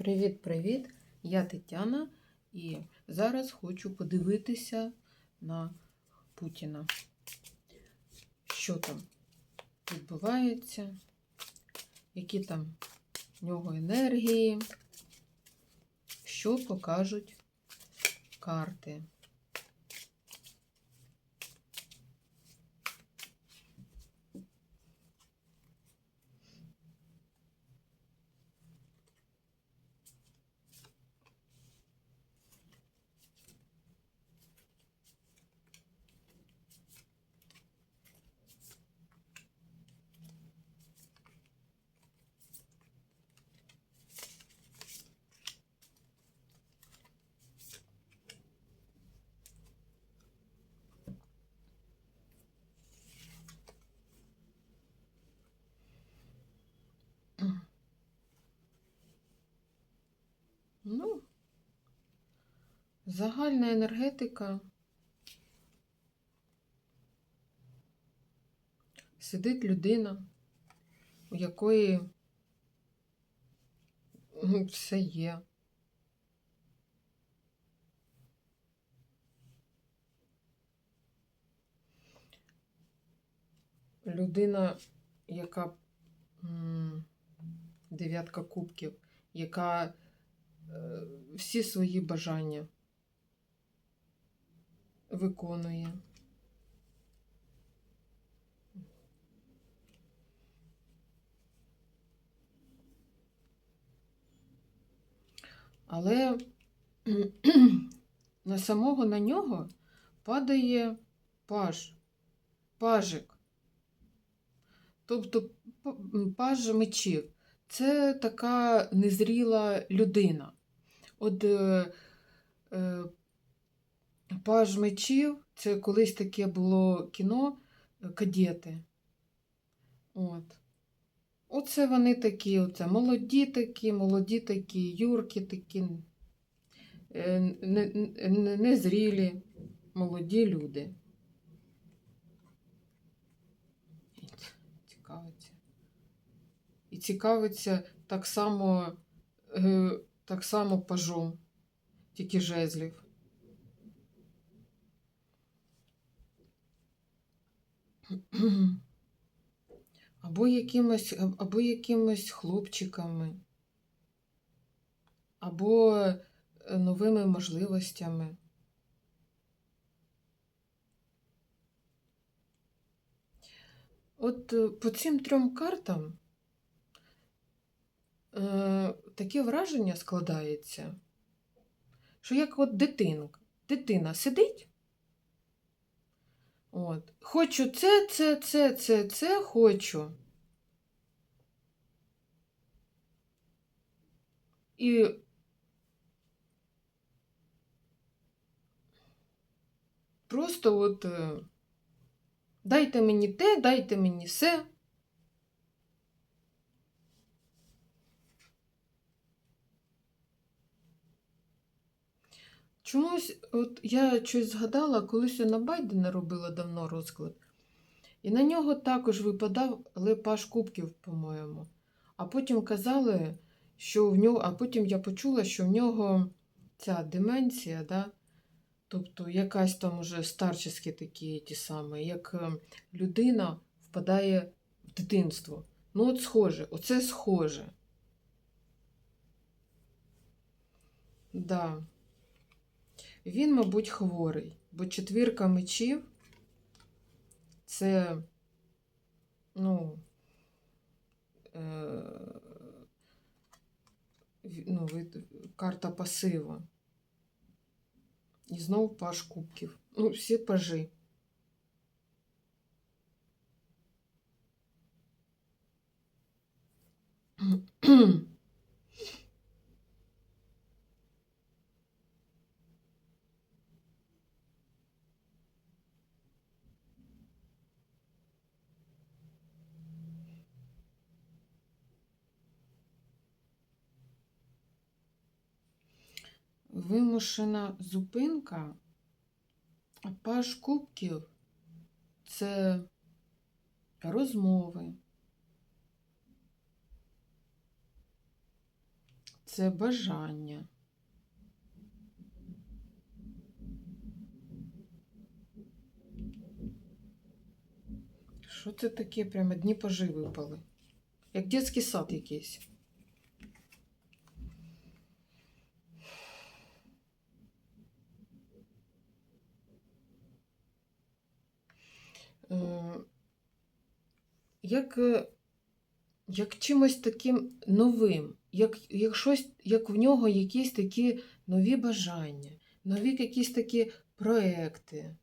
Привіт-привіт! Я Тетяна і зараз хочу подивитися на Путіна. Що там відбувається, які там в нього енергії, що покажуть карти. Ну, загальна енергетика. Сидить людина, у якої ну, все є. Людина, яка дев'ятка кубків, яка всі свої бажання виконує. Але на самого на нього падає паж, пажик. Тобто паж мечів. Це така незріла людина. От е, е, паж мечів це колись таке було кіно е, кадети. От. Оце вони такі, оце молоді такі, молоді такі, юрки такі, е, не- не- незрілі, молоді люди. Цікавиться. І цікавиться так само, е, так само пажом, тільки жезлів. Або якимось, або якимось хлопчиками, або е, новими можливостями. От е, по цим трьом картам е, таке враження складається, що як от дитинка, дитина сидить. От. Хочу це, це, це, це, це хочу. І просто от е, дайте мені те, дайте мені все. Чомусь, от я щось згадала, колись я на Байдена робила давно розклад. І на нього також випадав Лепаш Кубків, по-моєму. А потім казали, що в нього, а потім я почула, що в нього ця деменція, да? тобто якась там уже старчеські такі ті самі, як е, людина впадає в дитинство. Ну, от схоже, оце схоже. Да. Він, мабуть, хворий, бо четвірка мечів це, ну, е, ну, вид- карта пасива. І знову паж кубків. Ну, всі пажи. Вимушена зупинка. Паж кубків це розмови. це бажання. Що це таке? Прямо дні пажи випали. Як дитячий сад якийсь. Як, е, як чимось таким новим, як, як щось, як в нього якісь такі нові бажання, нові якісь такі проекти.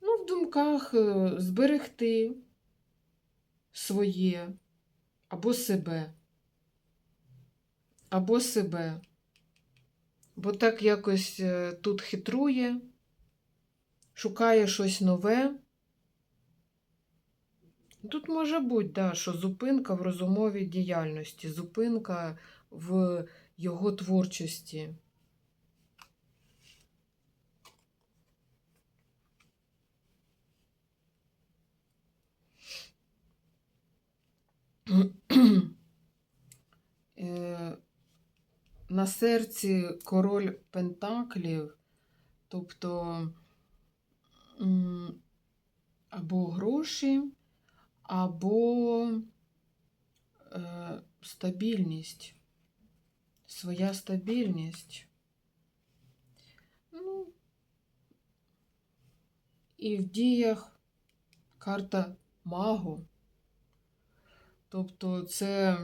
Ну, в думках е, зберегти своє або себе. Або себе. Бо так якось е, тут хитрує, шукає щось нове. Тут може бути, да, що зупинка в розумовій діяльності, зупинка в його творчості. На серці король Пентаклів, тобто або гроші, або е, стабільність, своя стабільність. Ну, і в діях карта магу. Тобто це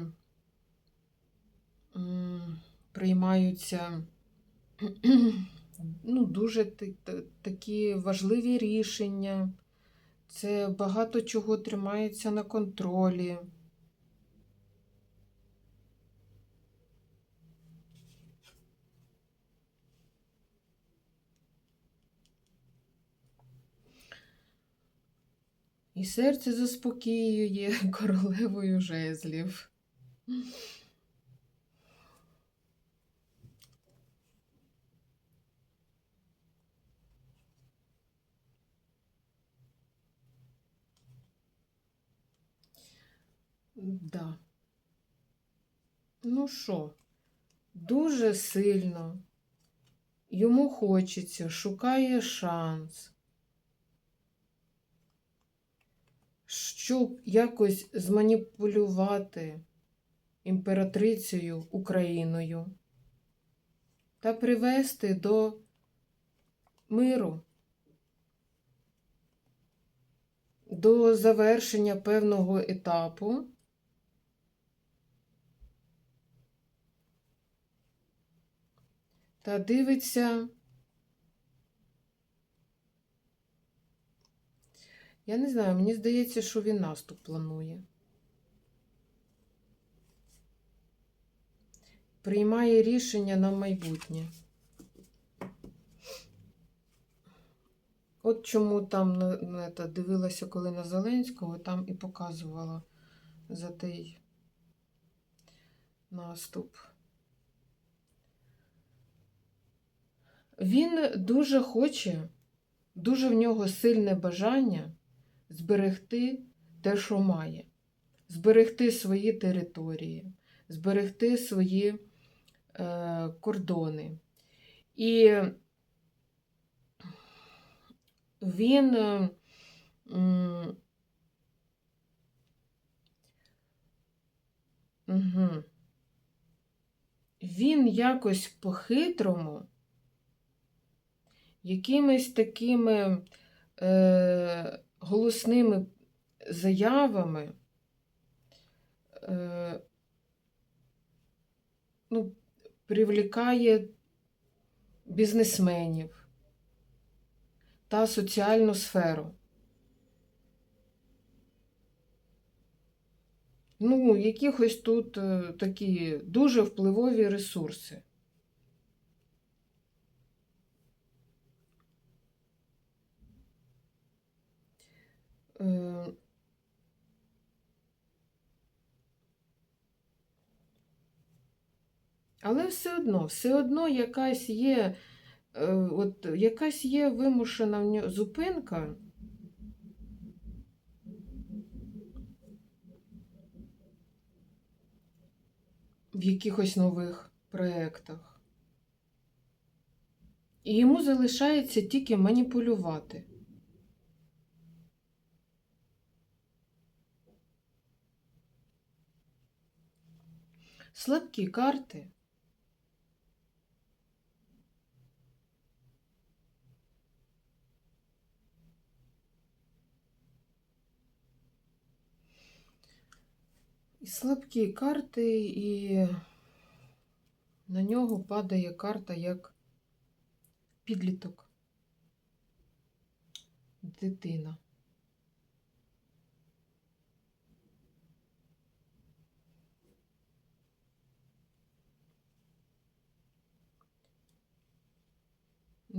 м, приймаються ну, дуже та- та- такі важливі рішення. Це багато чого тримається на контролі. І серце заспокоює королевою жезлів. Да. Ну що, дуже сильно йому хочеться, шукає шанс, щоб якось зманіпулювати імператрицею Україною та привести до миру, до завершення певного етапу. Та дивиться. Я не знаю, мені здається, що він наступ планує. Приймає рішення на майбутнє. От чому там дивилася, коли на Зеленського, там і показувала за той наступ. Він дуже хоче, дуже в нього сильне бажання зберегти те, що має, зберегти свої території, зберегти свої е, кордони. І він е, угу. він якось по-хитрому якимись такими е, голосними заявами е, ну, привлікає бізнесменів та соціальну сферу. Ну, якихось тут е, такі дуже впливові ресурси. Але все одно, все одно якась є е, от якась є вимушена зупинка. В якихось нових проєктах. І йому залишається тільки маніпулювати. Слабкі карти. І слабкі карти, і на нього падає карта як підліток. Дитина.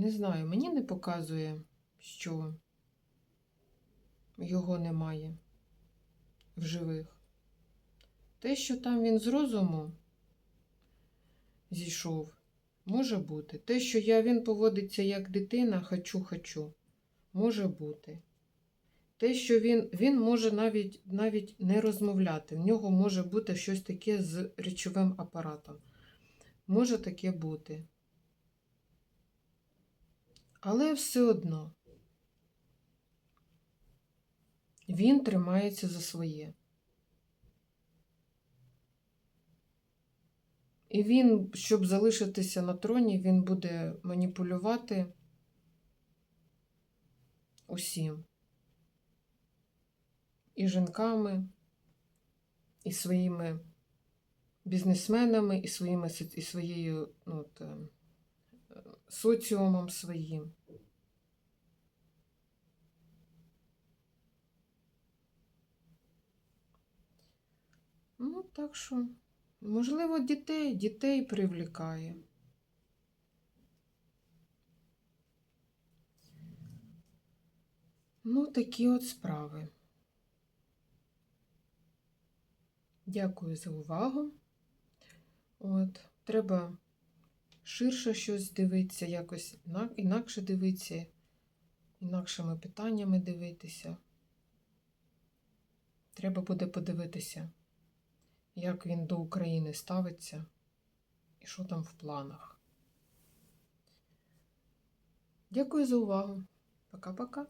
Не знаю, мені не показує, що його немає в живих. Те, що там він з розуму зійшов, може бути. Те, що я, він поводиться як дитина, хочу-хочу, може бути. Те, що він, він може навіть, навіть не розмовляти, в нього може бути щось таке з речовим апаратом. Може таке бути. Але все одно він тримається за своє. І він, щоб залишитися на троні, він буде маніпулювати усім. І жінками, і своїми бізнесменами, і, своїми, і своєю ну, от, е, соціумом своїм. Ну, так що. Можливо, дітей, дітей привлікає. Ну, такі от справи. Дякую за увагу. От, треба ширше щось дивитися, якось інакше дивитися, інакшими питаннями дивитися. Треба буде подивитися як він до України ставиться і що там в планах. Дякую за увагу. Пока-пока.